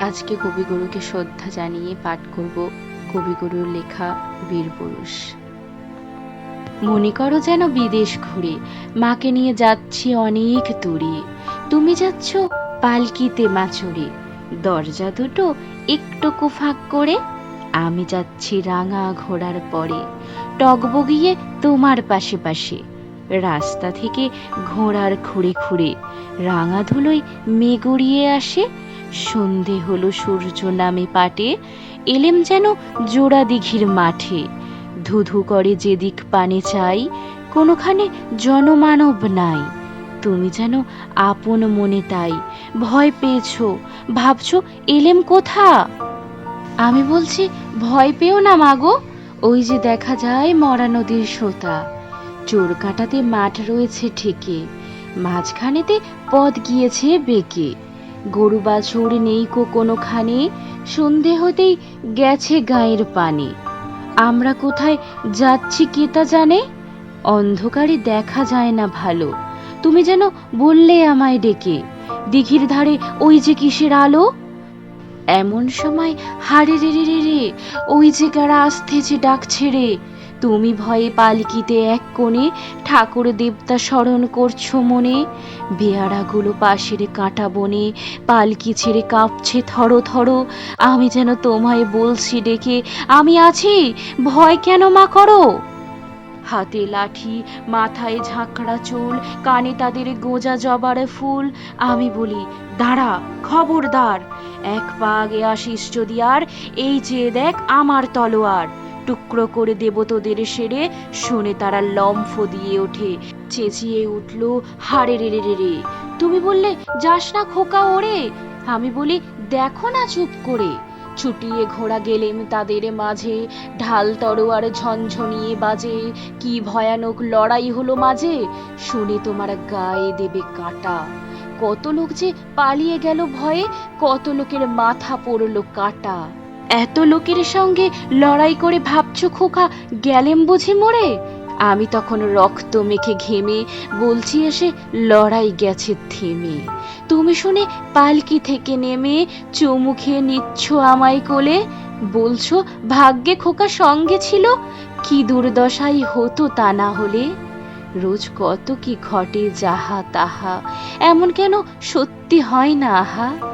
আজকে কবিগুরুকে শ্রদ্ধা জানিয়ে পাঠ করব কবিগুরুর লেখা বীরপুরুষ মনে করো যেন বিদেশ ঘুরে, মাকে নিয়ে যাচ্ছি অনেক দূরে। তুমি যাচ্ছ পালকিতে মাচুরে দরজা দুটো একটুকু ফাঁক করে। আমি যাচ্ছি রাঙা ঘোড়ার পরে টগবগিয়ে তোমার পাশে পাশে। রাস্তা থেকে ঘোড়ার খুঁড়ে খুঁড়ে, রাঙা ধুলোয় মেগড়িয়ে আসে সন্ধে হলো সূর্য নামে পাটে, এলেম যেন জোড়া দিঘির মাঠে। ধুধু করে যেদিক পানে চাই, কোনোখানে জনমানব নাই। তুমি যেন আপন মনে তাই, ভয় পেয়েছ, ভাবছ এলেম কোথা? আমি বলছি, ভয় পেও না মাগো ওই যে দেখা যায় মরা নদীর সোতা। চোর কাটাতে মাঠ রয়েছে ঠেকে, মাঝখানেতে পথ গিয়েছে বেঁকে। গরু বাছুর নেই কো কোনোখানে, সন্ধে হতেই গেছে গায়ের পানে। আমরা কোথায় যাচ্ছি কে তা জানে? অন্ধকারে দেখা যায় না ভালো। তুমি যেন বললে আমায় ডেকে, দিঘির ধারে ওই যে কিসের আলো? এমন সময় হারে রে রে রে ওই যে কারা আসতেছে ডাকছে রে? তুমি ভয়ে পালকিতে এক কোণে ঠাকুর দেবতা স্মরণ করছ মনে? বেয়ারাগুলো পাশের কাঁটা বনে, পালকি ছেড়ে কাঁপছে থরো থরো। আমি যেন তোমায় বলছি ডেকে, আমি আছি, ভয় কেন মা করো? হাতে লাঠি, মাথায় ঝাঁকড়া চুল, কানে তাদের গোজা জবার ফুল। আমি বলি, দাঁড়া, খবরদার, এক পা আগে আসিস যদি আর, এই যে দেখ আমার তলোয়ার। টুকরো করে দেব তোদের সেরে। শুনে তারা লম্ফ দিয়ে ওঠে। চেঁচিয়ে উঠল হারে রে রে রে রে, তুমি বললে, যাস না খোকা ওরে। আমি বলি, দেখো না চুপ করে। ছুটিয়ে ঘোড়া গেলেম তাদের মাঝে। ঢাল তরোয়ার ঝনঝনিয়ে বাজে। কি ভয়ানক লড়াই হলো মাঝে। শুনে তোমার গায়ে দেবে কাটা। কত লোক যে পালিয়ে গেল ভয়ে, কত লোকের মাথা পড়ল কাটা। এত লোকের সঙ্গে লড়াই করে ভাবছ খোকা, গেলেম বুঝি মরে? আমি তখন রক্ত মেখে ঘেমে বলছি এসে লড়াই গেছে থেমে। তুমি শুনে পালকি থেকে নেমে চুমু খেয়ে নিচ্ছ আমায় কোলে? বলছো, ভাগ্যে খোকা সঙ্গে ছিল? কি দুর্দশাই হতো তা না হলে? রোজ কত কি ঘটে যাহা তাহা, এমন কেন সত্যি হয় না আহা?